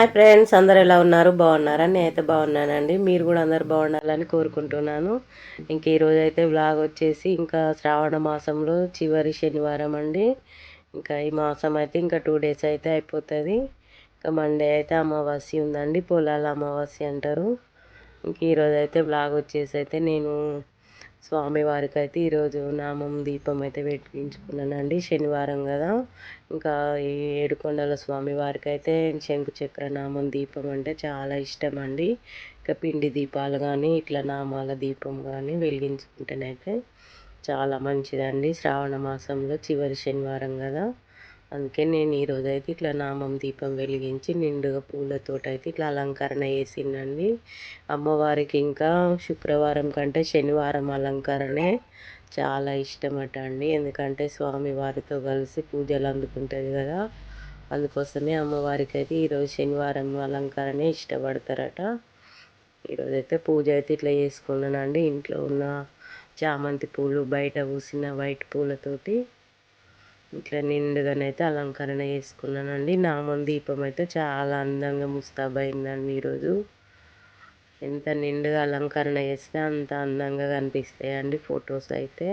Hi friends అందరు ఎలా ఉన్నారు? బాగున్నారా? నేనైతే బాగున్నానండి. మీరు కూడా అందరు బాగుండాలని కోరుకుంటున్నాను. ఇంక ఈరోజు అయితే బ్లాగ్ వచ్చేసి ఇంకా శ్రావణ మాసంలో చివరి శనివారం అండి. ఇంకా ఈ మాసం అయితే ఇంకా టూ డేస్ అయితే అయిపోతుంది. ఇంకా మండే అయితే అమావాస్య ఉందండి. పొలాల అమావాస్య అంటారు. ఇంక ఈరోజు అయితే బ్లాగ్ వచ్చేసి అయితే నేను స్వామివారికి అయితే ఈరోజు నామం దీపం అయితే పెట్టించుకున్నానండి శనివారం కదా. ఇంకా ఈ ఏడుకొండల స్వామివారికి అయితే శంకు చక్ర నామం దీపం అంటే చాలా ఇష్టం అండి ఇంకా పిండి దీపాలు కానీ ఇట్లా నామాల దీపం కానీ వెలిగించుకుంటేనైతే చాలా మంచిదండి. శ్రావణ మాసంలో చివరి శనివారం కదా. అందుకే నేను ఈరోజు అయితే ఇట్లా నామం దీపం వెలిగించి నిండుగా పూలతోటి అయితే ఇట్లా అలంకరణ చేసిందండి. అమ్మవారికి ఇంకా శుక్రవారం కంటే శనివారం అలంకరణే చాలా ఇష్టమట అండి ఎందుకంటే స్వామి వారితో కలిసి పూజలు అందుకుంటుంది కదా. అందుకోసమే అమ్మవారికి అయితే ఈరోజు శనివారం అలంకరణే ఇష్టపడతారట. ఈరోజు అయితే పూజ అయితే ఇట్లా చేసుకున్నానండి. ఇంట్లో ఉన్న చామంతి పూలు బయట పూసిన వైట్ పూలతోటి ఇట్లా నిండుగానైతే అలంకరణ చేసుకున్నానండి. నామం దీపం అయితే చాలా అందంగా ముస్తాబైందండి ఈరోజు. ఎంత నిండుగా అలంకరణ చేస్తే అంత అందంగా కనిపిస్తాయండి ఫొటోస్ అయితే.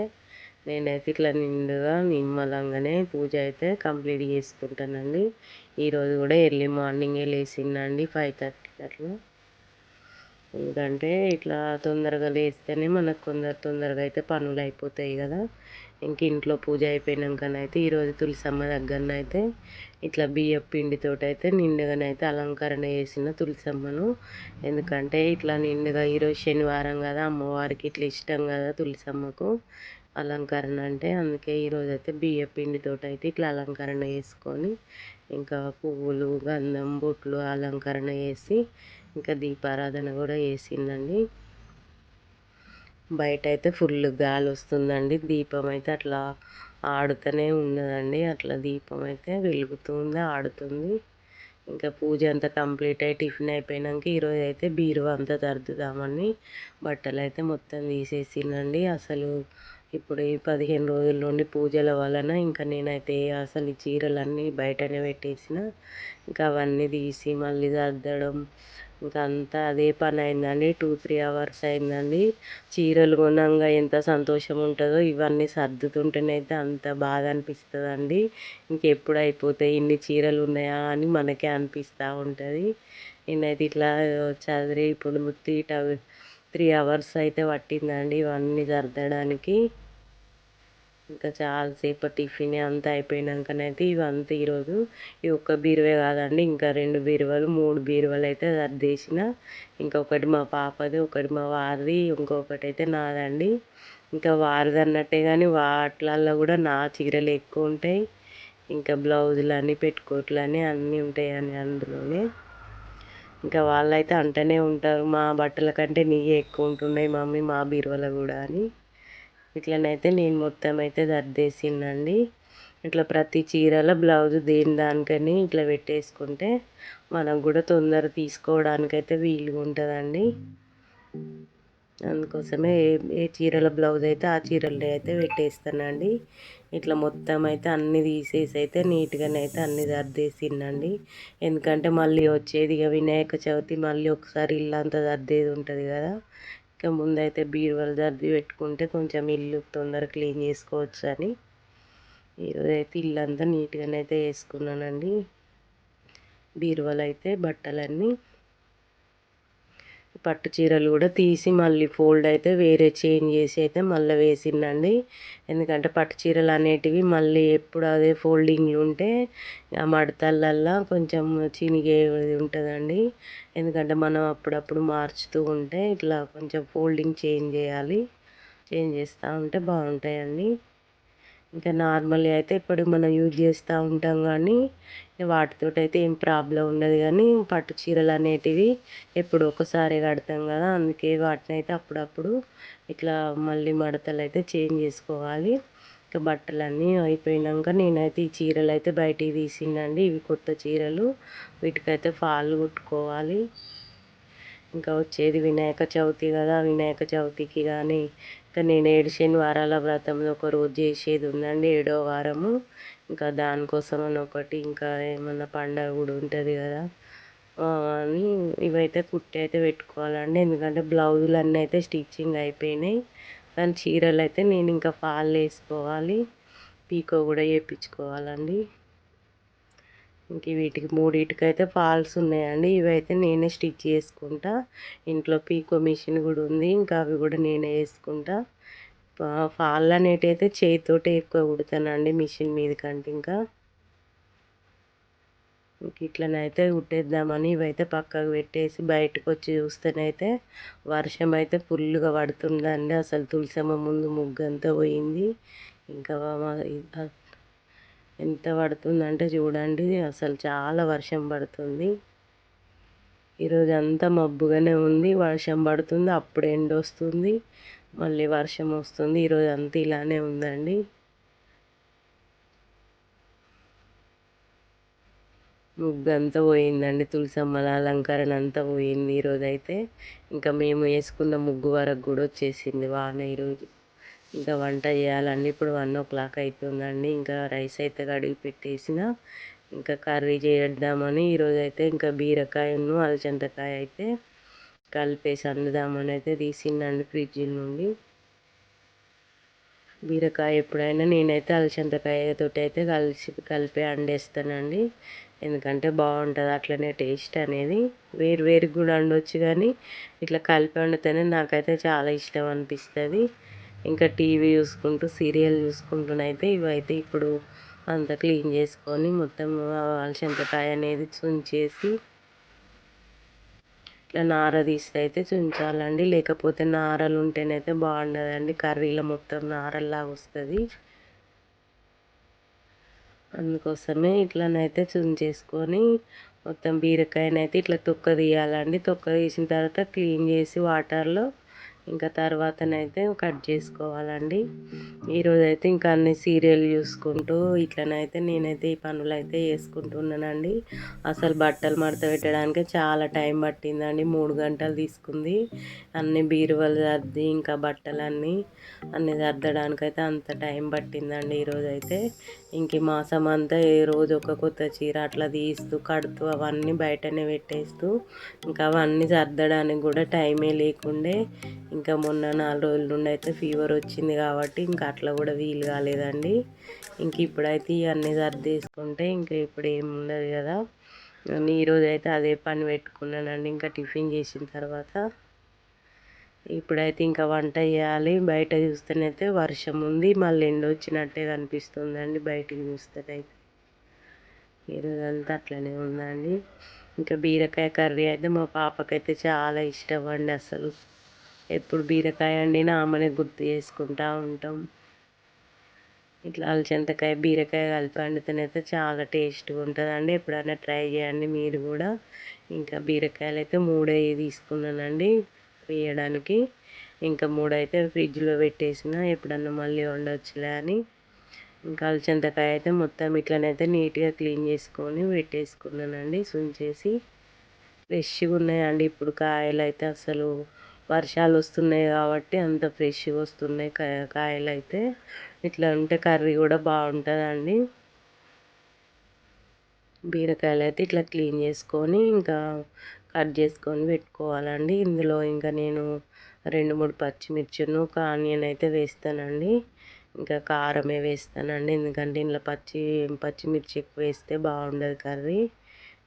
నేనైతే ఇట్లా నిండుగా నిమ్మలంగానే పూజ అయితే కంప్లీట్ చేసుకుంటానండి. ఈరోజు కూడా ఎర్లీ మార్నింగే లేచిందండి ఫైవ్ థర్టీ అట్లా. ఎందుకంటే ఇట్లా తొందరగా లేస్తేనే మనకు కొందరు తొందరగా అయితే పనులు అయిపోతాయి కదా. ఇంక ఇంట్లో పూజ అయిపోయినాకనైతే ఈరోజు తులసమ్మ దగ్గరనైతే ఇట్లా బియ్యం పిండితో అయితే నిండుగానైతే అలంకరణ చేసిన తులసమ్మను. ఎందుకంటే ఇట్లా నిండుగా ఈరోజు శనివారం కదా అమ్మవారికి ఇట్లా ఇష్టం కదా తులసమ్మకు అలంకరణ అంటే. అందుకే ఈరోజు అయితే బియ్యం పిండితో అయితే ఇట్లా అలంకరణ చేసుకొని ఇంకా పువ్వులు గంధం బొట్లు అలంకరణ చేసి ఇంకా దీపారాధన కూడా చేసిందండి. బయట అయితే ఫుల్ గాలి వస్తుందండి దీపం అయితే అట్లా ఆడుతూనే ఉన్నదండి. అట్లా దీపం అయితే వెలుగుతుంది ఆడుతుంది. ఇంకా పూజ అంతా కంప్లీట్ అయ్యి టిఫిన్ అయిపోయినాక ఈరోజు అయితే బీరువా అంతా సర్దుదామని బట్టలు అయితే మొత్తం తీసేసిందండి. అసలు ఇప్పుడు ఈ పదిహేను రోజుల నుండి పూజల వలన ఇంకా నేనైతే అసలు ఈ చీరలన్నీ బయటనే పెట్టేసిన. ఇంకా అవన్నీ తీసి మళ్ళీ సర్దడం ఇంకా అంతా అదే పని అయిందండి. టూ త్రీ అవర్స్ అయిందండి. చీరలు కొనంగా ఎంత సంతోషం ఉంటుందో ఇవన్నీ సర్దుతుంటేనైతే అంత బాధ అనిపిస్తుందండి. ఇంకెప్పుడు అయిపోతాయి ఇన్ని చీరలు ఉన్నాయా అని మనకే అనిపిస్తూ ఉంటుంది. నేనైతే ఇట్లా చదివి ఇప్పుడు త్రీ త్రీ అవర్స్ అయితే పట్టిందండి ఇవన్నీ సర్దడానికి. ఇంకా చాలాసేపు టిఫిన్ అంతా అయిపోయినాకనైతే ఇవంతా ఈరోజు ఈ ఒక్క బీరువే కాదండి ఇంకా రెండు బీరువాలు మూడు బీరువాలు అయితే సర్దేసిన. ఇంకొకటి మా పాపది ఒకటి మా వారిది ఇంకొకటి అయితే నాదండి. ఇంకా వారిది అన్నట్టే కానీ వాటిలల్లో కూడా నా చీరలు ఎక్కువ ఉంటాయి. ఇంకా బ్లౌజులు అని పెట్టుకోట్లు అని అన్నీ ఉంటాయని అందులోనే. ఇంకా వాళ్ళైతే అంటూనే ఉంటారు మా బట్టల కంటే నీవే ఎక్కువ ఉంటున్నాయి మమ్మీ మా బీరువాలో కూడా అని. ఇట్లనైతే నేను మొత్తం అయితే సర్దేసిందండి ఇట్లా ప్రతి చీరల బ్లౌజ్ దేని దానికని ఇట్లా పెట్టేసుకుంటే మనకు కూడా తొందర తీసుకోవడానికైతే వీలుగా ఉంటుందండి అందుకోసమే ఏ ఏ చీరల బ్లౌజ్ అయితే ఆ చీరలు అయితే పెట్టేస్తానండి. ఇట్లా మొత్తం అయితే అన్నీ తీసేసి అయితే నీట్గానే అయితే అన్ని సర్దేసిందండి ఎందుకంటే మళ్ళీ వచ్చేది ఇక వినాయక చవితి మళ్ళీ ఒకసారి ఇల్లు అంతా సర్దేది ఉంటుంది కదా. ఇంకా ముందైతే బీరువాలు సర్ది పెట్టుకుంటే కొంచెం ఇల్లు తొందర క్లీన్ చేసుకోవచ్చు అని. ఈరోజు అయితే ఇల్లు అంతా నీట్గానే అయితే వేసుకున్నానండి. బీరువాలు అయితే బట్టలన్నీ పట్టు చీరలు కూడా తీసి మళ్ళీ ఫోల్డ్ అయితే వేరే చేంజ్ చేసి అయితే మళ్ళీ వేసిందండి ఎందుకంటే పట్టు చీరలు అనేటివి మళ్ళీ ఎప్పుడు అదే ఫోల్డింగ్ ఉంటే ఆ మడతలల్లో కొంచెం చినిగే ఉంటుందండి. ఎందుకంటే మనం అప్పుడప్పుడు మార్చుతూ ఉంటే ఇట్లా కొంచెం ఫోల్డింగ్ చేంజ్ చేయాలి. చేంజ్ చేస్తూ ఉంటే బాగుంటాయండి. ఇంకా నార్మల్గా అయితే ఇప్పుడు మనం యూజ్ చేస్తూ ఉంటాం కానీ వాటితో అయితే ఏం ప్రాబ్లం ఉండదు కానీ పట్టు చీరలు అనేటివి ఎప్పుడు ఒకసారి కడతాం కదా అందుకే వాటిని అయితే అప్పుడప్పుడు ఇట్లా మళ్ళీ మడతలు అయితే చేంజ్ చేసుకోవాలి. ఇంకా బట్టలన్నీ అయిపోయినాక నేనైతే ఈ చీరలు అయితే బయటికి తీసిందండి ఇవి కొత్త చీరలు. వీటికైతే ఫాల్ కుట్టుకోవాలి. ఇంకా వచ్చేది వినాయక చవితి కదా వినాయక చవితికి కానీ నేను ఏడు శనివారాల వ్రతంలో ఒక రోజు చేసేది ఉందండి ఏడో వారము. ఇంకా దానికోసం అని ఒకటి ఇంకా ఏమన్నా పండగ కూడా ఉంటుంది కదా. అని ఇవైతే కుట్టి అయితే పెట్టుకోవాలండి. ఎందుకంటే బ్లౌజులు అన్నీ అయితే స్టిచ్చింగ్ అయిపోయినాయి. కానీ చీరలు అయితే నేను ఇంకా ఫాల్ వేసుకోవాలి. పీకో కూడా వేయించుకోవాలండి. ఇంక వీటికి మూడింటికి అయితే ఫాల్స్ ఉన్నాయండి. ఇవైతే నేనే స్టిచ్ చేసుకుంటా. ఇంట్లో పీకో మిషన్ కూడా ఉంది. ఇంకా అవి కూడా నేనే వేసుకుంటా. ఫాల్ అనేటైతే అయితే ఎక్కువ కుడతానండి మిషన్ మీద కంటే ఇంకా ఇట్లనైతే కుట్టేద్దామని ఇవైతే పక్కకు పెట్టేసి బయటకు వచ్చి చూస్తేనైతే వర్షం అయితే ఫుల్గా పడుతుందండి. అసలు తులసమ్మ ముందు ముగ్గంతా పోయింది. ఇంకా ఎంత పడుతుందంటే చూడండి అసలు చాలా వర్షం పడుతుంది. ఈరోజు అంతా మబ్బుగానే ఉంది వర్షం పడుతుంది అప్పుడు ఎండ వస్తుంది మళ్ళీ వర్షం వస్తుంది ఈరోజు అంతా ఇలానే ఉందండి. ముగ్గు అంతా పోయిందండి తులసమ్మల అలంకరణ అంతా పోయింది ఈరోజైతే. ఇంకా మేము వేసుకున్న ముగ్గు వరకు కూడా వచ్చేసింది వాన ఈరోజు. ఇంకా వంట చేయాలండి. ఇప్పుడు వన్ ఓ క్లాక్ అవుతుందండి ఇంకా రైస్ అయితే కడిగి పెట్టేసిన. ఇంకా కర్రీ చేద్దామని ఈరోజు అయితే ఇంకా బీరకాయను అలచంతకాయ అయితే కలిపేసి అందుదామని అయితే తీసిందండి ఫ్రిడ్జ్ నుండి. బీరకాయ ఎప్పుడైనా నేనైతే అలచంతకాయతోటి అయితే కలిసి కలిపి అండేస్తానండి. ఎందుకంటే బాగుంటుంది అట్లనే టేస్ట్ అనేది. వేరు వేరు కూడా వండొచ్చు కానీ ఇట్లా కలిపి వండితేనే నాకైతే చాలా ఇష్టం అనిపిస్తుంది. ఇంకా టీవీ చూసుకుంటూ సీరియల్ చూసుకుంటూనైతే ఇవైతే ఇప్పుడు అంతా క్లీన్ చేసుకొని మొత్తం అలసందకాయ అనేది చుంచేసి ఇట్లా నార తీస్తే అయితే చుంచాలండి లేకపోతే నారలు ఉంటేనైతే బాగుండదండి. కర్రీలో మొత్తం నారల్లాగా వస్తుంది. అందుకోసమే ఇట్లనైతే చుంచేసుకొని మొత్తం బీరకాయనైతే ఇట్లా తొక్క తీయాలండి. తొక్క తీసిన తర్వాత క్లీన్ చేసి వాటర్లో ఇంకా తర్వాతనైతే కట్ చేసుకోవాలండి. ఈరోజైతే ఇంకా అన్ని సీరియల్ చూసుకుంటూ ఇట్లనైతే నేనైతే ఈ పనులు అయితే చేసుకుంటున్నానండి. అసలు బట్టలు మడత పెట్టడానికి చాలా టైం పట్టిందండి. మూడు గంటలు తీసుకుంది. అన్ని బీరువలు సర్ది ఇంకా బట్టలన్నీ అన్ని సర్దడానికైతే అంత టైం పట్టిందండి ఈరోజైతే. ఇంక మాసం అంతా ఏ రోజు ఒక కొత్త చీర అట్లా తీస్తూ కడుతూ అవన్నీ బయటనే పెట్టేస్తూ ఇంకా అవన్నీ సర్దడానికి కూడా టైమే లేకుండే ఇంకా మొన్న నాలుగు రోజుల నుండి అయితే ఫీవర్ వచ్చింది కాబట్టి ఇంకా అట్లా కూడా వీలు కాలేదండి. ఇంక ఇప్పుడైతే ఇవన్నీ సర్దేసుకుంటే ఇంకా ఇప్పుడు ఏముండదు కదా. నేను ఈరోజు అయితే అదే పని పెట్టుకున్నానండి ఇంకా టిఫిన్ చేసిన తర్వాత ఇప్పుడైతే ఇంకా వంట చేయాలి. బయట చూస్తేనైతే వర్షం ఉంది. మళ్ళీ ఎండ వచ్చినట్టే కనిపిస్తుందండి బయటికి చూస్తేనైతే. ఈరోజు అంతా అట్లనే ఉందండి. ఇంకా బీరకాయ కర్రీ అయితే మా పాపకైతే చాలా ఇష్టం అండి అసలు. ఎప్పుడు బీరకాయ వండినా ఆమెనే గుర్తు చేసుకుంటూ ఉంటాం. ఇట్లా అలచంతకాయ బీరకాయ కలిపి వండితేనైతే చాలా టేస్ట్గా ఉంటుందండి. ఎప్పుడైనా ట్రై చేయండి మీరు కూడా. ఇంకా బీరకాయలు అయితే మూడే తీసుకున్నానండి. వేయడానికి. ఇంకా మూడైతే ఫ్రిడ్జ్లో పెట్టేసిన ఎప్పుడన్నా మళ్ళీ వండొచ్చులే అని. ఇంకా అలచంతకాయ అయితే మొత్తం ఇట్లనైతే నీట్గా క్లీన్ చేసుకొని పెట్టేసుకున్నానండి. సుంచేసి ఫ్రెష్గా ఉన్నాయండి. ఇప్పుడు కాయలు అయితే అసలు వర్షాలు వస్తున్నాయి కాబట్టి అంత ఫ్రెష్గా వస్తున్నాయి కాయలు అయితే ఇట్లా ఉంటే కర్రీ కూడా బాగుంటుందండి. బీరకాయలు అయితే ఇట్లా క్లీన్ చేసుకొని ఇంకా కట్ చేసుకొని పెట్టుకోవాలండి. ఇందులో ఇంకా నేను రెండు మూడు పచ్చిమిర్చిను ఒక ఆనియన్ అయితే వేస్తానండి. ఇంకా కారమే వేస్తానండి. ఎందుకంటే ఇందులో పచ్చి పచ్చిమిర్చి ఎక్కువ వేస్తే బాగుండదు కర్రీ.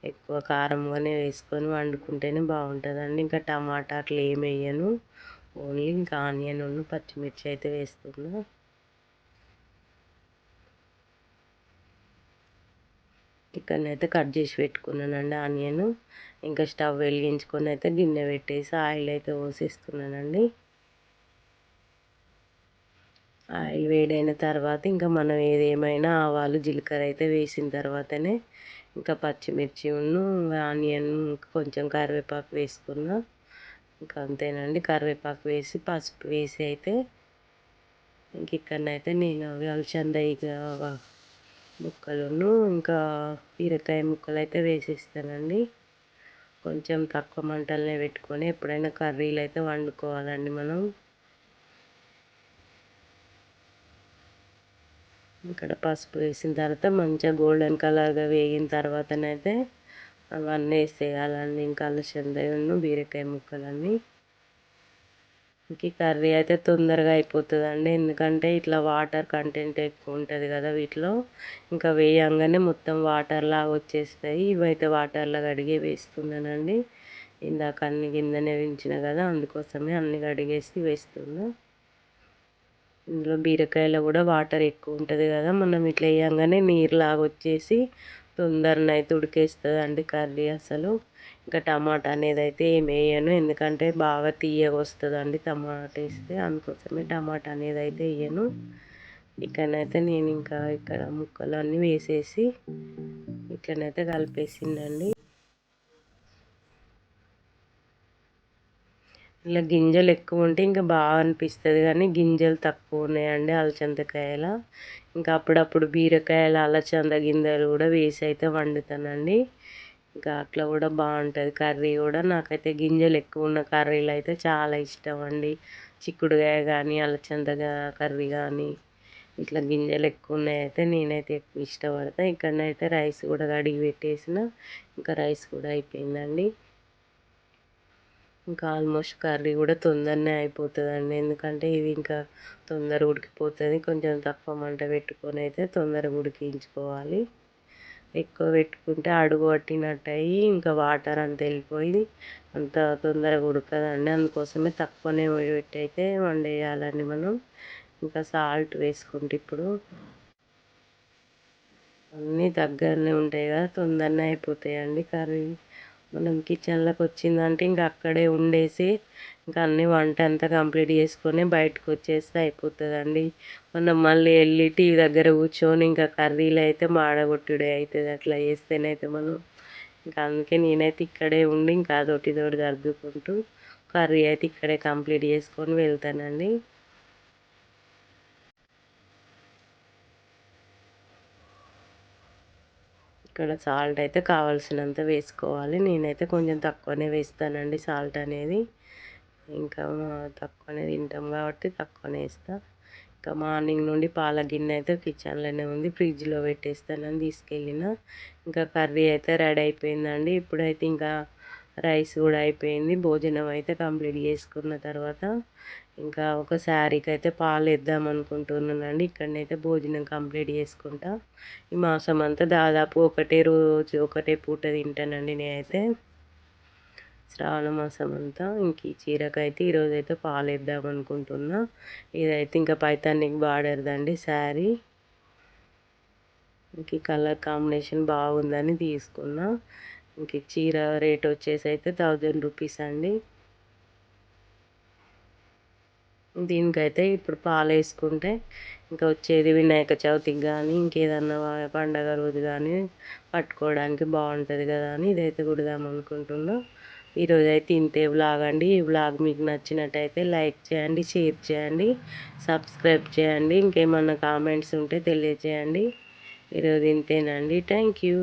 ఎక్కువ కారంగానే వేసుకొని వండుకుంటేనే బాగుంటుందండి. ఇంకా టమాటా అట్లా ఏమి వేయను. ఓన్లీ ఇంకా ఆనియన్ పచ్చిమిర్చి అయితే వేస్తున్నా. ఇక్కడనైతే కట్ చేసి పెట్టుకున్నానండి ఆనియన్. ఇంకా స్టవ్ వెలిగించుకొని అయితే గిన్నె పెట్టేసి ఆయిల్ అయితే పోసేస్తున్నానండి. ఆయిల్ వేడైన తర్వాత ఇంకా మనం ఏదేమైనా ఆవాలు జీలకర్ర అయితే వేసిన తర్వాతనే ఇంకా పచ్చిమిర్చి ఉన్ను ఆనియన్ కొంచెం కరివేపాకు వేసుకున్నా ఇంకా అంతేనండి. కరివేపాకు వేసి పసుపు వేసి అయితే ఇంక ఇక్కడనైతే నేను అలచంద ముక్కలను ఇంకా బీరకాయ ముక్కలు అయితే వేసేస్తానండి. కొంచెం తక్కువ మంటలనే పెట్టుకొని ఎప్పుడైనా కర్రీలు అయితే వండుకోవాలండి మనం. ఇక్కడ పసుపు వేసిన తర్వాత మంచిగా గోల్డెన్ కలర్గా వేగిన తర్వాతనైతే అవన్నీ వేసేయాలండి. ఇంకా అలసందను బీరకాయ ముక్కలన్నీ. ఇంక కర్రీ అయితే తొందరగా అయిపోతుందండి. ఎందుకంటే ఇట్లా వాటర్ కంటెంట్ ఎక్కువ ఉంటుంది కదా వీటిలో. ఇంకా వేయంగానే మొత్తం వాటర్లాగా వచ్చేస్తాయి. ఇవైతే వాటర్లో కడిగే వేస్తున్నానండి. ఇందాక అన్ని కిందనే పెంచిన కదా అందుకోసమే అన్ని కడిగేసి వేస్తున్నా. ఇందులో బీరకాయలో కూడా వాటర్ ఎక్కువ ఉంటుంది కదా మనం ఇట్లా వేయంగానే నీరులాగా వచ్చేసి తొందరనే అయితే ఉడికేస్తుంది అండి కర్రీ అసలు. ఇంకా టమాటా అనేది అయితే ఏం వేయను. ఎందుకంటే బాగా తీయగా వస్తుందండి టమాటా వేస్తే అందుకోసమే టమాటా అనేది అయితే వేయను. ఇక్కడనైతే నేను ఇంకా ఇక్కడ ముక్కలు అన్నీ వేసేసి ఇట్లనైతే కలిపేసిందండి. ఇలా గింజలు ఎక్కువ ఉంటే ఇంకా బాగా అనిపిస్తుంది కానీ గింజలు తక్కువ ఉన్నాయండి అలచందకాయల. ఇంకా అప్పుడప్పుడు బీరకాయల అలచంద గింజలు కూడా వేసి అయితే వండుతానండి. ఇంకా అట్లా కూడా బాగుంటుంది. కర్రీ కూడా నాకైతే గింజలు ఎక్కువ ఉన్న కర్రీలు అయితే చాలా ఇష్టం అండి. చిక్కుడుకాయ కానీ అలచంద కర్రీ కానీ ఇట్లా గింజలు ఎక్కువ ఉన్నాయి అయితే నేనైతే ఎక్కువ ఇష్టపడతా. ఇక్కడనైతే రైస్ కూడా కడిగి పెట్టేసిన. ఇంకా రైస్ కూడా అయిపోయిందండి. ఇంకా ఆల్మోస్ట్ కర్రీ కూడా తొందరనే అయిపోతుందండి. ఎందుకంటే ఇది ఇంకా తొందరగా ఉడికిపోతుంది. కొంచెం తక్కువ మంట పెట్టుకొని అయితే తొందరగా ఉడికించుకోవాలి. ఎక్కువ పెట్టుకుంటే అడుగు పట్టినట్టు అయ్యి ఇంకా వాటర్ అంత వెళ్ళిపోయి అంత తొందరగా ఉడకదండి. అందుకోసమే తక్కువనే పెట్టి అయితే వండేయాలండి మనం. ఇంకా సాల్ట్ వేసుకుంటే ఇప్పుడు అన్నీ దగ్గరనే ఉంటాయి కదా తొందరనే అయిపోతాయండి కర్రీ. మనం కిచెన్లోకి వచ్చిందంటే ఇంక అక్కడే ఉండేసి ఇంక అన్ని వంట అంతా కంప్లీట్ చేసుకొని బయటకు వచ్చేస్తే అయిపోతుందండి. మనం మళ్ళీ వెళ్ళి టీవీ దగ్గర కూర్చొని ఇంకా కర్రీలు అయితే మాడగొట్టుడే అవుతుంది అట్లా చేస్తేనైతే మనం ఇంకా అందుకే నేనైతే ఇక్కడే ఉండి ఇంకా అదొకటి ఇదొకటి సర్దుకుంటూ కర్రీ అయితే ఇక్కడే కంప్లీట్ చేసుకొని వెళ్తానండి. ఇక్కడ సాల్ట్ అయితే కావాల్సినంత వేసుకోవాలి. నేనైతే కొంచెం తక్కువనే వేస్తానండి సాల్ట్ అనేది. ఇంకా తక్కువనే తింటాం కాబట్టి తక్కువనే వేస్తా. ఇంకా మార్నింగ్ నుండి పాల గిన్నె అయితే కిచెన్లోనే ఉంది. ఫ్రిడ్జ్లో పెట్టేస్తానని తీసుకెళ్ళిన. ఇంకా కర్రీ అయితే రెడీ అయిపోయిందండి. ఇప్పుడైతే ఇంకా రైస్ కూడా అయిపోయింది. భోజనం అయితే కంప్లీట్ చేసుకున్న తర్వాత ఇంకా ఒక శారీకి అయితే పాలు వేద్దాం అనుకుంటున్నానండి. ఇక్కడనైతే భోజనం కంప్లీట్ చేసుకుంటా. ఈ మాసం అంతా దాదాపు ఒకటే రోజు ఒకటే పూట తింటానండి నేనైతే. శ్రావణ మాసం అంతా ఇంక ఈ చీరకైతే ఈరోజు అయితే పాలు వేద్దాం అనుకుంటున్నా. ఇదైతే ఇంకా పైతానికి బార్డర్దండి శారీ. ఇంక కలర్ కాంబినేషన్ బాగుందని తీసుకున్నా. ఇంక చీర రేట్ వచ్చేసి అయితే థౌజండ్ రూపీస్ అండి. దీనికైతే ఇప్పుడు పాలు వేసుకుంటే ఇంకా వచ్చేది వినాయక చవితికి కానీ ఇంకేదన్నా పండగ రోజు కానీ పట్టుకోవడానికి బాగుంటుంది కదా అని ఇదైతే కుడదాం అనుకుంటున్నాం. ఈరోజు అయితే ఇంతే వ్లాగ్ అండి. ఈ వ్లాగ్ మీకు నచ్చినట్టయితే లైక్ చేయండి షేర్ చేయండి సబ్స్క్రైబ్ చేయండి ఇంకేమన్నా కామెంట్స్ ఉంటే తెలియజేయండి ఈరోజు ఇంతేనండి. Thank you.